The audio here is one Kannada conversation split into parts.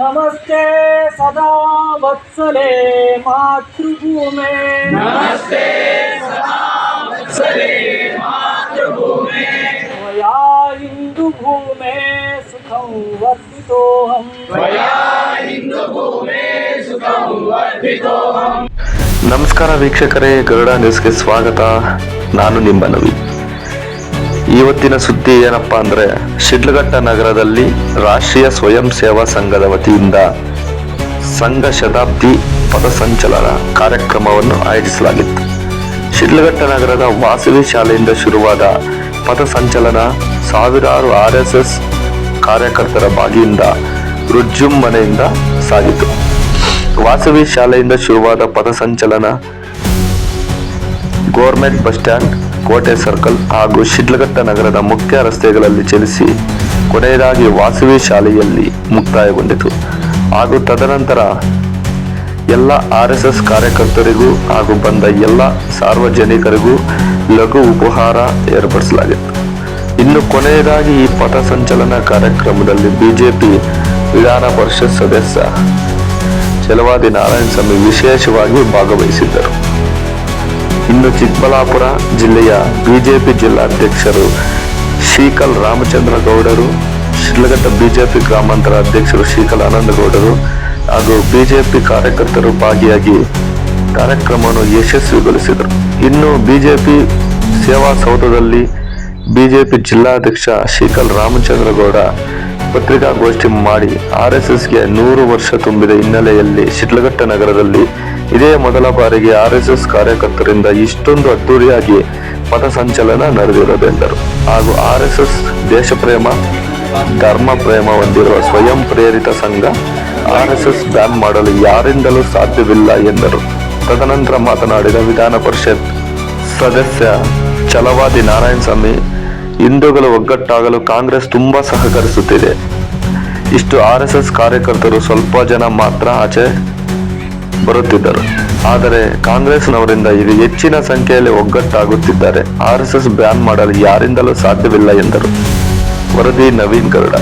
नमस्ते सदा वत्सले मातृभूमे नमस्ते सदा वत्सले मातृभूमे त्वया इन्दुभूमे सुखं वर्धितोऽहम् त्वया हिन्दुभूमे सुखं वर्धितोऽहम् ನಮಸ್ಕಾರ ವೀಕ್ಷಕರೇ ಗರುಡ ನ್ಯೂಸ್ಗೆ ಸ್ವಾಗತ ನಾನು ನಿಮ್ಮ ನವಿ ಇವತ್ತಿನ ಸುದ್ದಿ ಏನಪ್ಪಾ ಅಂದ್ರೆ ಶಿಡ್ಲಘಟ್ಟ ನಗರದಲ್ಲಿ ರಾಷ್ಟ್ರೀಯ ಸ್ವಯಂ ಸೇವಾ ಸಂಘದ ವತಿಯಿಂದ ಸಂಘ ಶತಾಬ್ದಿ ಪಥಸಂಚಲನ ಕಾರ್ಯಕ್ರಮವನ್ನು ಆಯೋಜಿಸಲಾಗಿತ್ತು. ಶಿಡ್ಲಘಟ್ಟ ನಗರದ ವಾಸವಿ ಶಾಲೆಯಿಂದ ಶುರುವಾದ ಪಥಸಂಚಲನ ಸಾವಿರಾರು ಆರ್ ಎಸ್ ಎಸ್ ಕಾರ್ಯಕರ್ತರ ಭಾಗಿಯಿಂದ ರುಜುಂಬನೆಯಿಂದ ಸಾಗಿತು. ವಾಸವಿ ಶಾಲೆಯಿಂದ ಶುರುವಾದ ಪಥಸಂಚಲನ ಗೋರ್ಮೆಂಟ್ ಬಸ್ ಸ್ಟ್ಯಾಂಡ್ ಕೋಟೆ ಸರ್ಕಲ್ ಹಾಗೂ ಶಿಡ್ಲಘಟ್ಟ ನಗರದ ಮುಖ್ಯ ರಸ್ತೆಗಳಲ್ಲಿ ಚಲಿಸಿ ಕೊನೆಯದಾಗಿ ವಾಸವಿ ಶಾಲೆಯಲ್ಲಿ ಮುಕ್ತಾಯಗೊಂಡಿತು. ಹಾಗೂ ತದನಂತರ ಎಲ್ಲ ಆರ್ ಎಸ್ ಎಸ್ ಕಾರ್ಯಕರ್ತರಿಗೂ ಹಾಗೂ ಬಂದ ಎಲ್ಲ ಸಾರ್ವಜನಿಕರಿಗೂ ಲಘು ಉಪಹಾರ ಏರ್ಪಡಿಸಲಾಗಿತ್ತು. ಇನ್ನು ಕೊನೆಯದಾಗಿ ಈ ಪಥಸಂಚಲನ ಕಾರ್ಯಕ್ರಮದಲ್ಲಿ ಬಿಜೆಪಿ ವಿಧಾನ ಪರಿಷತ್ ಸದಸ್ಯ ಚಲವಾದಿ ನಾರಾಯಣ ಸ್ವಾಮಿ ವಿಶೇಷವಾಗಿ ಭಾಗವಹಿಸಿದ್ದರು. ಇನ್ನು ಚಿಕ್ಕಬಳ್ಳಾಪುರ ಜಿಲ್ಲೆಯ ಬಿಜೆಪಿ ಜಿಲ್ಲಾಧ್ಯಕ್ಷರು ಶ್ರೀಕಲ್ ರಾಮಚಂದ್ರ ಗೌಡರು ಶಿಡ್ಲಘಟ್ಟ ಬಿಜೆಪಿ ಗ್ರಾಮಾಂತರ ಅಧ್ಯಕ್ಷರು ಶ್ರೀಕಲ್ ಆನಂದಗೌಡರು ಹಾಗೂ ಬಿಜೆಪಿ ಕಾರ್ಯಕರ್ತರು ಭಾಗಿಯಾಗಿ ಕಾರ್ಯಕ್ರಮವನ್ನು ಯಶಸ್ವಿಗೊಳಿಸಿದರು. ಇನ್ನು ಬಿಜೆಪಿ ಸೇವಾ ಸೌಧದಲ್ಲಿ ಬಿಜೆಪಿ ಜಿಲ್ಲಾಧ್ಯಕ್ಷ ಶ್ರೀಕಲ್ ರಾಮಚಂದ್ರ ಗೌಡ ಪತ್ರಿಕಾಗೋಷ್ಠಿ ಮಾಡಿ ಆರ್ ಎಸ್ ಎಸ್ಗೆ ನೂರು ವರ್ಷ ತುಂಬಿದ ಹಿನ್ನೆಲೆಯಲ್ಲಿ ಶಿಡ್ಲಘಟ್ಟ ನಗರದಲ್ಲಿ ಇದೇ ಮೊದಲ ಬಾರಿಗೆ ಆರ್ ಎಸ್ ಎಸ್ ಕಾರ್ಯಕರ್ತರಿಂದ ಇಷ್ಟೊಂದು ಅದ್ದೂರಿಯಾಗಿ ಪಥಸಂಚಲನ ನಡೆದಿರೋದೆಂದರು ಹಾಗೂ ಆರ್ ಎಸ್ ಎಸ್ ದೇಶಪ್ರೇಮ ಧರ್ಮ ಪ್ರೇಮ ಹೊಂದಿರುವ ಸ್ವಯಂ ಪ್ರೇರಿತ ಸಂಘ ಆರ್ ಎಸ್ ಎಸ್ ಬ್ಯಾನ್ ಮಾಡಲು ಯಾರಿಂದಲೂ ಸಾಧ್ಯವಿಲ್ಲ ಎಂದರು. ತದನಂತರ ಮಾತನಾಡಿದ ವಿಧಾನ ಪರಿಷತ್ ಸದಸ್ಯ ಛಲವಾದಿ ನಾರಾಯಣ ಸ್ವಾಮಿ ಹಿಂದೂಗಳು ಒಗ್ಗಟ್ಟಾಗಲು ಕಾಂಗ್ರೆಸ್ ತುಂಬಾ ಸಹಕರಿಸುತ್ತಿದೆ. ಇಷ್ಟು ಆರ್ ಎಸ್ ಎಸ್ ಕಾರ್ಯಕರ್ತರು ಸ್ವಲ್ಪ ಜನ ಮಾತ್ರ ಆಚೆ ಬರುತ್ತಿದ್ದರು. ಆದರೆ ಕಾಂಗ್ರೆಸ್ನವರಿಂದ ಇದು ಹೆಚ್ಚಿನ ಸಂಖ್ಯೆಯಲ್ಲಿ ಒಗ್ಗಟ್ಟಾಗುತ್ತಿದ್ದಾರೆ. ಆರ್ ಎಸ್ ಎಸ್ ಬ್ಯಾನ್ ಮಾಡಲು ಯಾರಿಂದಲೂ ಸಾಧ್ಯವಿಲ್ಲ ಎಂದರು. ವರದಿ ನವೀನ್ ಗರುಡ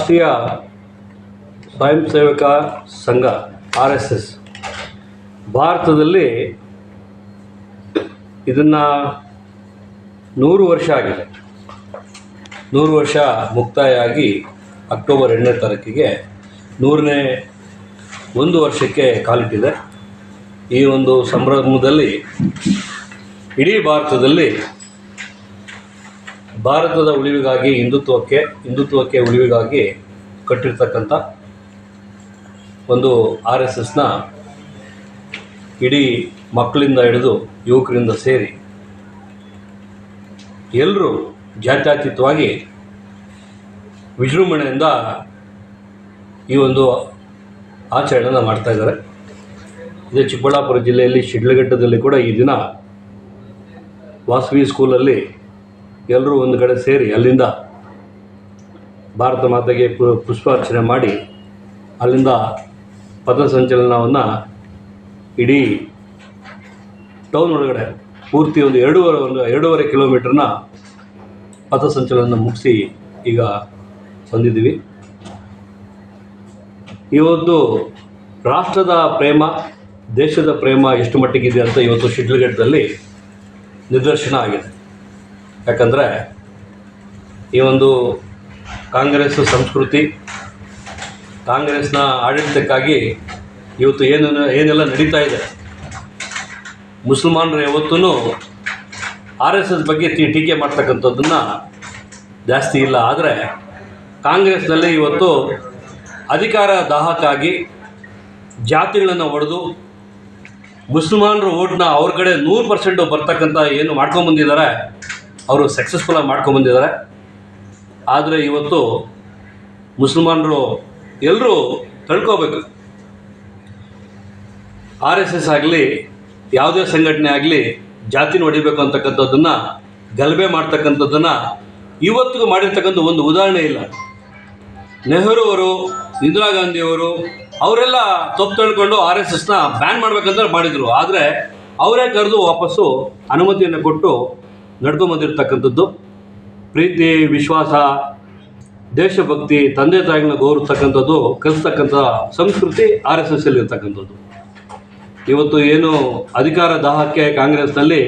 ರಾಷ್ಟ್ರೀಯ ಸ್ವಯಂ ಸೇವಕ ಸಂಘ, ಆರ್ ಎಸ್ ಎಸ್. ಭಾರತದಲ್ಲಿ ಇದನ್ನು ನೂರು ವರ್ಷ ಆಗಿದೆ. ನೂರು ವರ್ಷ ಮುಕ್ತಾಯ ಆಗಿ ಅಕ್ಟೋಬರ್ ಎರಡನೇ ತಾರೀಕಿಗೆ ನೂರನೇ ಒಂದು ವರ್ಷಕ್ಕೆ ಕಾಲಿಟ್ಟಿದೆ. ಈ ಒಂದು ಸಂಭ್ರಮದಲ್ಲಿ ಇಡೀ ಭಾರತದಲ್ಲಿ ಭಾರತದ ಉಳಿವಿಗಾಗಿ, ಹಿಂದುತ್ವಕ್ಕೆ ಹಿಂದುತ್ವಕ್ಕೆ ಉಳಿವಿಗಾಗಿ ಕಟ್ಟಿರ್ತಕ್ಕಂಥ ಒಂದು ಆರ್ ಎಸ್ ಎಸ್ನ ಇಡೀ ಮಕ್ಕಳಿಂದ ಹಿಡಿದು ಯುವಕರಿಂದ ಸೇರಿ ಎಲ್ಲರೂ ಜಾತ್ಯತೀತವಾಗಿ ವಿಜೃಂಭಣೆಯಿಂದ ಈ ಒಂದು ಆಚರಣೆಯನ್ನು ಮಾಡ್ತಾ ಇದ್ದಾರೆ. ಇದೇ ಚಿಕ್ಕಬಳ್ಳಾಪುರ ಜಿಲ್ಲೆಯಲ್ಲಿ ಶಿಡ್ಲಘಟ್ಟದಲ್ಲಿ ಕೂಡ ಈ ದಿನ ವಾಸವಿ ಸ್ಕೂಲಲ್ಲಿ ಎಲ್ಲರೂ ಒಂದು ಕಡೆ ಸೇರಿ ಅಲ್ಲಿಂದ ಭಾರತ ಮಾತೆಗೆ ಪುಷ್ಪಾರ್ಚನೆ ಮಾಡಿ ಅಲ್ಲಿಂದ ಪಥಸಂಚಲನವನ್ನು ಇಡೀ ಟೌನ್ ಒಳಗಡೆ ಪೂರ್ತಿ ಒಂದು ಎರಡೂವರೆ ಒಂದು ಎರಡೂವರೆ ಕಿಲೋಮೀಟ್ರನ್ನ ಪಥಸಂಚಲನ ಮುಗಿಸಿ ಈಗ ಬಂದಿದ್ದೀವಿ. ಇವತ್ತು ರಾಷ್ಟ್ರದ ಪ್ರೇಮ, ದೇಶದ ಪ್ರೇಮ ಎಷ್ಟು ಮಟ್ಟಿಗಿದೆ ಅಂತ ಇವತ್ತು ಶಿಡ್ಲಘಟ್ಟದಲ್ಲಿ ನಿದರ್ಶನ ಆಗಿದೆ. ಯಾಕಂದರೆ ಈ ಒಂದು ಕಾಂಗ್ರೆಸ್ ಸಂಸ್ಕೃತಿ, ಕಾಂಗ್ರೆಸ್ನ ಆಡಳಿತಕ್ಕಾಗಿ ಇವತ್ತು ಏನೇನು ಏನೆಲ್ಲ ನಡೀತಾ ಇದೆ, ಮುಸಲ್ಮಾನರು ಯಾವತ್ತೂ ಆರ್ ಎಸ್ ಎಸ್ ಬಗ್ಗೆ ಟೀಕೆ ಮಾಡ್ತಕ್ಕಂಥದ್ದನ್ನು ಜಾಸ್ತಿ ಇಲ್ಲ. ಆದರೆ ಕಾಂಗ್ರೆಸ್ನಲ್ಲಿ ಇವತ್ತು ಅಧಿಕಾರ ದಾಹಕ್ಕಾಗಿ ಜಾತಿಗಳನ್ನು ಒಡೆದು ಮುಸಲ್ಮಾನರು ಓಟ್ನ ಅವ್ರ ಕಡೆ ನೂರು ಪರ್ಸೆಂಟು ಬರ್ತಕ್ಕಂಥ ಏನು ಮಾಡ್ಕೊಂಬಂದಿದ್ದಾರೆ ಅವರು ಸಕ್ಸಸ್ಫುಲ್ಲಾಗಿ ಮಾಡ್ಕೊಂಬಂದಿದ್ದಾರೆ ಆದರೆ ಇವತ್ತು ಮುಸಲ್ಮಾನರು ಎಲ್ಲರೂ ತಳ್ಕೋಬೇಕು ಆರ್ ಎಸ್ ಎಸ್ ಆಗಲಿ, ಯಾವುದೇ ಸಂಘಟನೆ ಆಗಲಿ ಜಾತಿನ ಹೊಡಿಬೇಕು ಅಂತಕ್ಕಂಥದ್ದನ್ನು, ಗಲಭೆ ಮಾಡ್ತಕ್ಕಂಥದ್ದನ್ನು ಇವತ್ತಿಗೂ ಮಾಡಿರ್ತಕ್ಕಂಥ ಒಂದು ಉದಾಹರಣೆ ಇಲ್ಲ. ನೆಹರು ಅವರು, ಇಂದಿರಾ ಗಾಂಧಿಯವರು ಅವರೆಲ್ಲ ತಪ್ಪು ತಳ್ಕೊಂಡು ಆರ್ ಎಸ್ ಎಸ್ನ ಬ್ಯಾನ್ ಮಾಡ್ಬೇಕಂತ ಮಾಡಿದರು. ಆದರೆ ಅವರೇ ಕರೆದು ವಾಪಸ್ಸು ಅನುಮತಿಯನ್ನು ಕೊಟ್ಟು ನಡ್ಕೊಂಬಂದಿರ್ತಕ್ಕಂಥದ್ದು. ಪ್ರೀತಿ, ವಿಶ್ವಾಸ, ದೇಶಭಕ್ತಿ, ತಂದೆ ತಾಯಿಗಳನ್ನ ಗೌರವಿಸ್ತಕ್ಕಂಥದ್ದು, ಕಲಿಸ್ತಕ್ಕಂಥ ಸಂಸ್ಕೃತಿ ಆರ್ ಎಸ್ ಎಸ್ ಇರ್ತಕ್ಕಂಥದ್ದು. ಇವತ್ತು ಏನು ಅಧಿಕಾರ ದಾಹಕ್ಕೆ ಕಾಂಗ್ರೆಸ್ನಲ್ಲಿ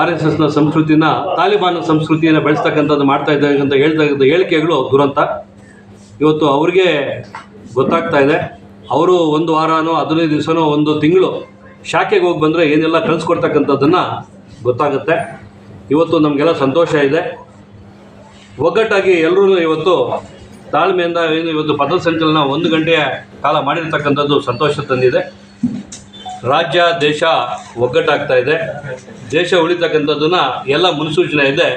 ಆರ್ ಎಸ್ ಎಸ್ನ ಸಂಸ್ಕೃತಿನ, ತಾಲಿಬಾನ್ ಸಂಸ್ಕೃತಿಯನ್ನು ಬೆಳೆಸ್ತಕ್ಕಂಥದ್ದು ಮಾಡ್ತಾ ಇದ್ದಾರೆ ಅಂತ ಹೇಳ್ತಕ್ಕಂಥ ಹೇಳಿಕೆಗಳು ದುರಂತ. ಇವತ್ತು ಅವ್ರಿಗೆ ಗೊತ್ತಾಗ್ತಾ ಇದೆ. ಅವರು ಒಂದು ವಾರನೋ ಹದಿನೈದು ದಿವಸನೋ ಒಂದು ತಿಂಗಳು ಶಾಖೆಗೆ ಹೋಗಿ ಬಂದರೆ ಏನೆಲ್ಲ ಕಲಿಸ್ಕೊಡ್ತಕ್ಕಂಥದ್ದನ್ನು ಗೊತ್ತಾಗುತ್ತೆ. ಇವತ್ತು ನಮಗೆಲ್ಲ ಸಂತೋಷ ಇದೆ. ಒಗ್ಗಟ್ಟಾಗಿ ಎಲ್ಲರೂ ಇವತ್ತು ತಾಳ್ಮೆಯಿಂದ ಏನು ಇವತ್ತು ಪಥಸಂಚಲನ ಒಂದು ಗಂಟೆಯ ಕಾಲ ಮಾಡಿರ್ತಕ್ಕಂಥದ್ದು ಸಂತೋಷ ತಂದಿದೆ. ರಾಜ್ಯ, ದೇಶ ಒಗ್ಗಟ್ಟಾಗ್ತಾ ಇದೆ. ದೇಶ ಉಳಿತಕ್ಕಂಥದ್ದನ್ನು ಎಲ್ಲ ಮುನ್ಸೂಚನೆ ಇದೆ.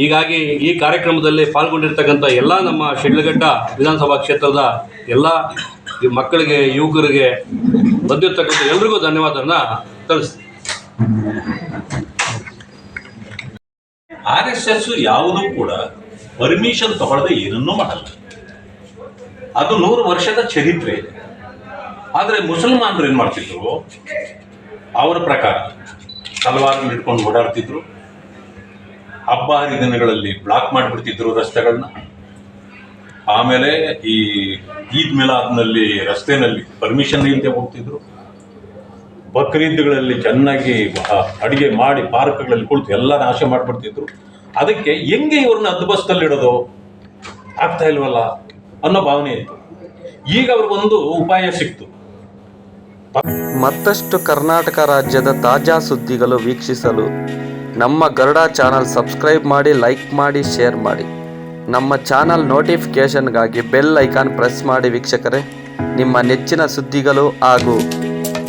ಹೀಗಾಗಿ ಈ ಕಾರ್ಯಕ್ರಮದಲ್ಲಿ ಪಾಲ್ಗೊಂಡಿರ್ತಕ್ಕಂಥ ಎಲ್ಲ ನಮ್ಮ ಶಿಡ್ಲಘಟ್ಟ ವಿಧಾನಸಭಾ ಕ್ಷೇತ್ರದ ಎಲ್ಲ ಮಕ್ಕಳಿಗೆ, ಯುವಕರಿಗೆ ಬಂದಿರತಕ್ಕಂಥ ಎಲ್ರಿಗೂ ಧನ್ಯವಾದನ ತಿಳಿಸ್ತೀನಿ. ಆರ್ ಎಸ್ ಎಸ್ ಯಾವುದೂ ಕೂಡ ಪರ್ಮಿಷನ್ ತಗೊಳ್ಳದೆ ಏನನ್ನೂ ಮಾಡಲ್ಲ. ಅದು ನೂರು ವರ್ಷದ ಚರಿತ್ರೆ. ಆದರೆ ಮುಸಲ್ಮಾನರು ಏನು ಮಾಡ್ತಿದ್ರು? ಅವರ ಪ್ರಕಾರ ತಲವಾರನ್ನ ಹಿಡ್ಕೊಂಡು ಓಡಾಡ್ತಿದ್ರು. ಹಬ್ಬ ಹರಿದಿನಗಳಲ್ಲಿ ಬ್ಲಾಕ್ ಮಾಡಿಬಿಡ್ತಿದ್ರು ರಸ್ತೆಗಳನ್ನ ಆಮೇಲೆ ಈ ಈದ್ ಮಿಲಾದ್ನಲ್ಲಿ ರಸ್ತೆನಲ್ಲಿ ಪರ್ಮಿಷನ್ ಇಲ್ಲದೆ ಹೋಗ್ತಿದ್ರು. ಬಕ್ರೀದ್ಗಳಲ್ಲಿ ಚೆನ್ನಾಗಿ ಅಡುಗೆ ಮಾಡಿ ಪಾರ್ಕ್ಗಳಲ್ಲಿ ಕುಳಿತು ಎಲ್ಲ ನಾಶ ಮಾಡಿಬಿಡ್ತಿದ್ರು. ಅದಕ್ಕೆ ಹೆಂಗೆ ಇವ್ರನ್ನ ಹದ್ಬಸ್ತಲ್ಲಿ ಇಡೋದು? ಆಗ್ತಾ ಇಲ್ವಲ್ಲ? ಅನ್ನೋ ಭಾವನೆ ಇತ್ತು. ಈಗ ಅವ್ರಿಗೊಂದು ಉಪಾಯ ಸಿಕ್ತು. ಮತ್ತಷ್ಟು ಕರ್ನಾಟಕ ರಾಜ್ಯದ ತಾಜಾ ಸುದ್ದಿಗಳು ವೀಕ್ಷಿಸಲು ನಮ್ಮ ಗರುಡ ಚಾನಲ್ ಸಬ್ಸ್ಕ್ರೈಬ್ ಮಾಡಿ, ಲೈಕ್ ಮಾಡಿ, ಶೇರ್ ಮಾಡಿ. ನಮ್ಮ ಚಾನಲ್ ನೋಟಿಫಿಕೇಷನ್ಗಾಗಿ ಬೆಲ್ ಐಕಾನ್ ಪ್ರೆಸ್ ಮಾಡಿ ವೀಕ್ಷಕರೇ. ನಿಮ್ಮ ನೆಚ್ಚಿನ ಸುದ್ದಿಗಳು ಹಾಗೂ